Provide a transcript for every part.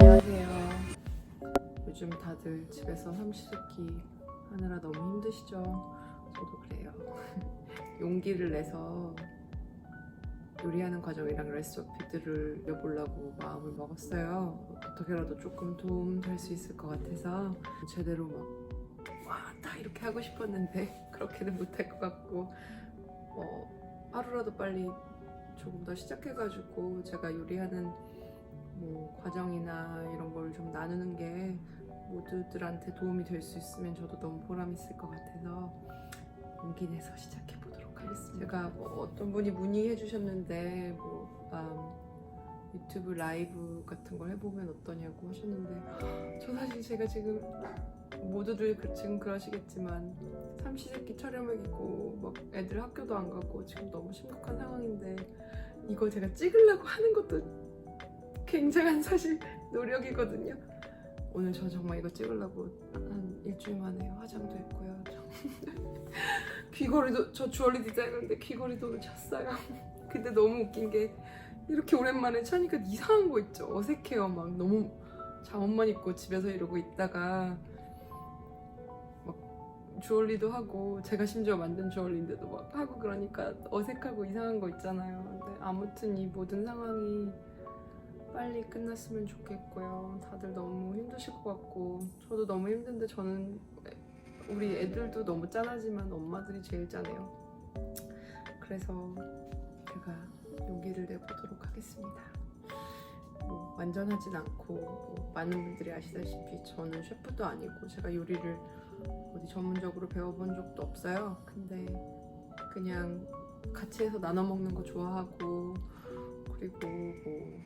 안녕하세요. 요즘 다들 집에서 삼시세끼 하느라 너무 힘드시죠? 저도 그래요. 용기를 내서 요리하는 과정이랑 레시피들을 내보려고 마음을 먹었어요. 어떻게라도 조금 도움 될 수 있을 것 같아서 제대로 막 와 다 이렇게 하고 싶었는데 그렇게는 못할 것 같고 어, 하루라도 빨리 조금 더 시작해가지고 제가 요리하는 뭐 과정이나 이런 걸 좀 나누는 게 모두들한테 도움이 될 수 있으면 저도 너무 보람 있을 것 같아서 용기 내서 시작해 보도록 하겠습니다. 제가 뭐 어떤 분이 문의해 주셨는데 뭐 음, 유튜브 라이브 같은 걸 해보면 어떠냐고 하셨는데 저 사실 제가 지금 모두들 그- 지금 그러시겠지만 삼시세끼 촬영이고 막 애들 학교도 안 가고 지금 너무 심각한 상황인데 이걸 제가 찍으려고 하는 것도 굉장한 사실 노력이거든요. 오늘 저 정말 이거 찍으려고 한 일주일 만에 화장도 했고요. 귀걸이도 저 주얼리 디자이너인데 귀걸이도 샀어요. 근데 너무 웃긴 게 이렇게 오랜만에 차니까 이상한 거 있죠. 어색해요. 막 너무 잠옷만 입고 집에서 이러고 있다가 막 주얼리도 하고 제가 심지어 만든 주얼리인데도 막 하고 그러니까 어색하고 이상한 거 있잖아요. 근데 아무튼 이 모든 상황이 빨리 끝났으면 좋겠고요. 다들 너무 힘드실 것 같고 저도 너무 힘든데 저는 우리 애들도 너무 짠하지만 엄마들이 제일 짠해요. 그래서 제가 용기를 내보도록 하겠습니다. 뭐 완전하진 않고 뭐 많은 분들이 아시다시피 저는 셰프도 아니고 제가 요리를 어디 전문적으로 배워본 적도 없어요. 근데 그냥 같이 해서 나눠 먹는 거 좋아하고 그리고 뭐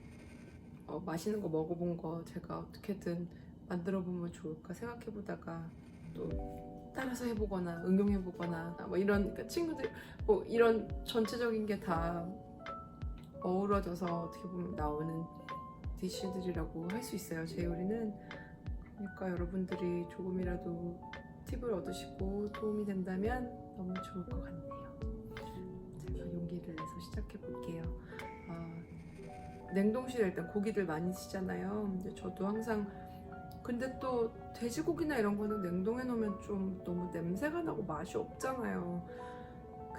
어, 맛있는 거 먹어본 거 제가 어떻게든 만들어 보면 좋을까 생각해 보다가 또 따라서 해보거나 응용해 보거나 뭐 이런 그러니까 친구들 뭐 이런 전체적인 게 다 어우러져서 어떻게 보면 나오는 디쉬들이라고 할 수 있어요 제 요리는 그러니까 여러분들이 조금이라도 팁을 얻으시고 도움이 된다면 너무 좋을 것 같네요 제가 용기를 내서 시작해 볼게요 아, 냉동실에 일단 고기들 많이 쓰잖아요. 근데 저도 항상 근데 또 돼지고기나 이런 거는 냉동해 놓으면 좀 너무 냄새가 나고 맛이 없잖아요.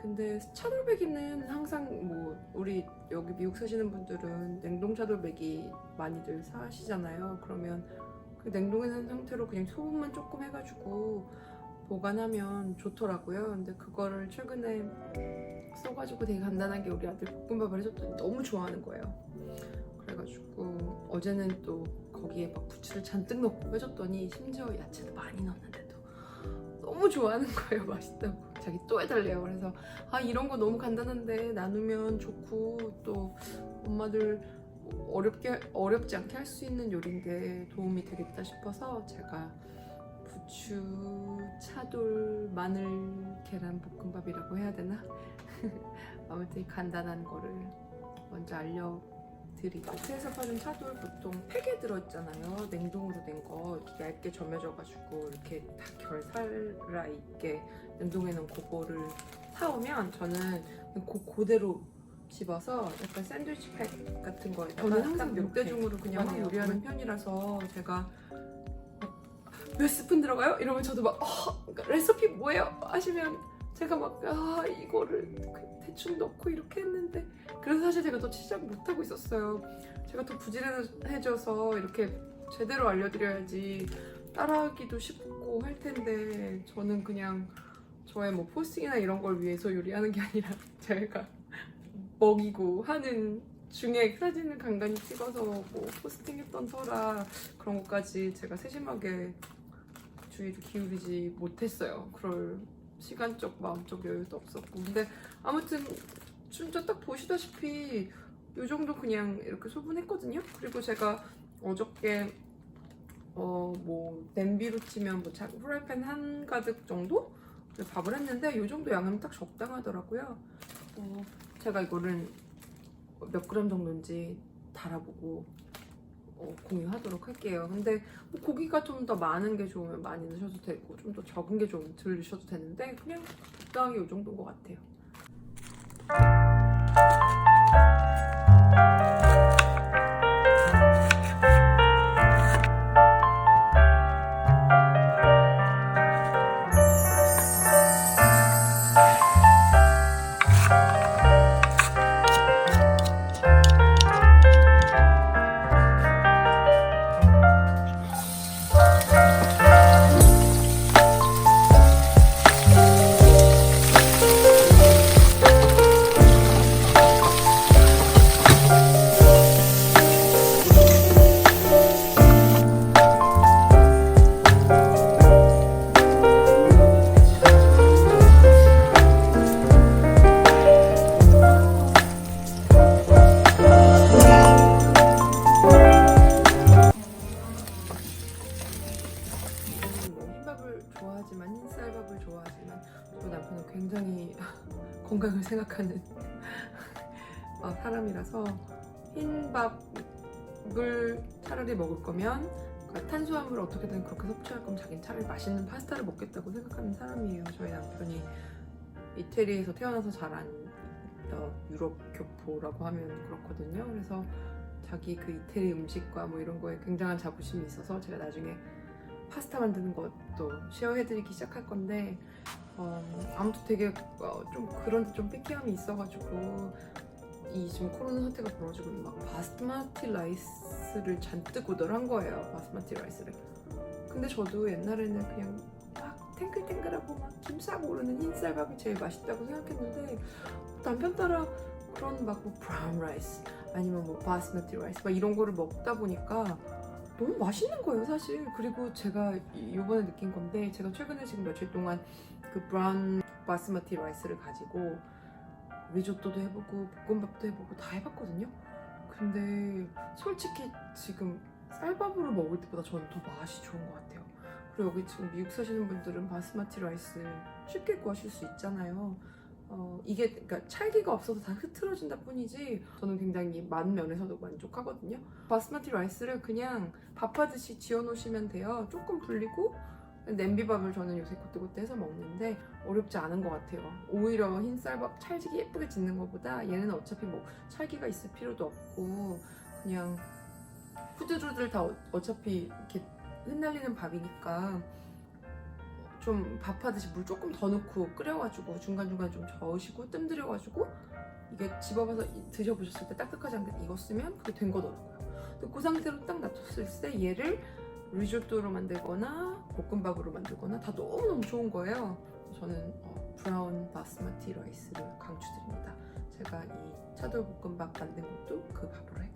근데 차돌박이는 항상 뭐 우리 여기 미국 사시는 분들은 냉동 차돌박이 많이들 사시잖아요. 그러면 그 냉동해 놓은 상태로 그냥 소금만 조금 해가지고 보관하면 좋더라고요. 근데 그거를 최근에 써가지고 되게 간단하게 우리 아들 볶음밥을 해줬더니 너무 좋아하는 거예요. 그래가지고 어제는 또 거기에 막 부추를 잔뜩 넣고 해줬더니 심지어 야채도 많이 넣었는데도 너무 좋아하는 거예요. 맛있다고. 자기 또 해달래요. 그래서 아 이런 거 너무 간단한데 나누면 좋고 또 엄마들 어렵게 어렵지 않게 할 수 있는 요리인데 도움이 되겠다 싶어서 제가 부추, 차돌, 마늘, 계란 볶음밥이라고 해야 되나? 아무튼 이 간단한 거를 먼저 알려드리고 마트에서 파는 차돌 보통 팩에 들어있잖아요 냉동으로 된 거 얇게 점여져가지고 이렇게 다 결 살아 있게 냉동해 놓은 그거를 사오면 저는 그 그대로 집어서 약간 샌드위치 팩 같은 거 저는 항상 몇대 중으로 그냥 막 요리하는 편이라서 제가 몇 스푼 들어가요? 이러면 저도 막 어, 레시피 뭐예요? 하시면 제가 막 아 이거를 그 대충 넣고 이렇게 했는데 그래서 사실 제가 더 시작 못 하고 있었어요. 제가 더 부지런해져서 이렇게 제대로 알려드려야지 따라하기도 쉽고 할 텐데 저는 그냥 저의 뭐 포스팅이나 이런 걸 위해서 요리하는 게 아니라 제가 먹이고 하는 중에 사진을 간간히 찍어서 뭐 포스팅했던 터라 그런 것까지 제가 세심하게 주의를 기울이지 못했어요. 그럴 시간적, 마음적 여유도 없었고. 근데 아무튼 진짜 딱 보시다시피 이 정도 그냥 이렇게 소분했거든요. 그리고 제가 어저께 어 뭐 냄비로 치면 뭐 자- 프라이팬 한 가득 정도 밥을 했는데 이 정도 양은 딱 적당하더라고요. 어, 제가 이거를 몇 그램 정도인지 달아보고 어, 공유하도록 할게요. 근데 뭐 고기가 좀 더 많은 게 좋으면 많이 넣으셔도 되고 좀 더 적은 게 좀 덜 넣으셔도 되는데 그냥 적당하게 이 정도인 것 같아요. 생각하는 어, 사람이라서 흰 밥을 차라리 먹을 거면 그러니까 탄수화물을 어떻게든 그렇게 섭취할 거면 자기는 차라리 맛있는 파스타를 먹겠다고 생각하는 사람이에요. 저희 남편이 이태리에서 태어나서 자란 어, 유럽 교포라고 하면 그렇거든요. 그래서 자기 그 이태리 음식과 뭐 이런 거에 굉장한 자부심이 있어서 제가 나중에 파스타 만드는 것도 쉐어해드리기 시작할 건데 어, 아무튼 되게 어, 좀 그런 좀 삐끼함이 있어가지고 이 지금 코로나 사태가 벌어지고 막 바스마티 라이스를 잔뜩 오더한 거예요 바스마티 라이스를. 근데 저도 옛날에는 그냥 막 탱글탱글하고 막김싹 오르는 흰쌀밥이 제일 맛있다고 생각했는데 남편 따라 그런 막 뭐 브라운 라이스 아니면 뭐 바스마티 라이스 막 이런 거를 먹다 보니까 너무 맛있는 거예요 사실. 그리고 제가 이번에 느낀 건데 제가 최근에 지금 며칠 동안 그 브라운 바스마티 라이스를 가지고 리조또도 해보고 볶음밥도 해보고 다 해봤거든요 근데 솔직히 지금 쌀밥으로 먹을 때보다 저는 더 맛이 좋은 것 같아요 그리고 여기 지금 미국 사시는 분들은 바스마티 라이스 쉽게 구하실 수 있잖아요 어, 이게 그러니까 찰기가 없어서 다 흐트러진다 뿐이지 저는 굉장히 맛 면에서도 만족하거든요. 바스마티 라이스를 그냥 밥하듯이 지어 놓으시면 돼요. 조금 불리고 냄비밥을 저는 요새 그때그때 해서 먹는데 어렵지 않은 것 같아요. 오히려 흰 쌀밥 찰지게 예쁘게 짓는 것보다 얘는 어차피 뭐 찰기가 있을 필요도 없고 그냥 후드루들 다 어- 어차피 이렇게 흩날리는 밥이니까 좀 밥하듯이 물 조금 더 넣고 끓여가지고 중간중간 좀 저으시고 뜸 들여가지고 이게 집어봐서 이- 드셔보셨을 때 딱딱하지 않게 익었으면 그게 된 거더라고요. 그 상태로 딱 놔뒀을 때 얘를 리조또로 만들거나 볶음밥으로 만들거나 다 너무너무 좋은 거예요. 저는 어, 브라운 바스마티 라이스를 강추드립니다. 제가 이 차돌 볶음밥 만든 것도 그 밥으로 했고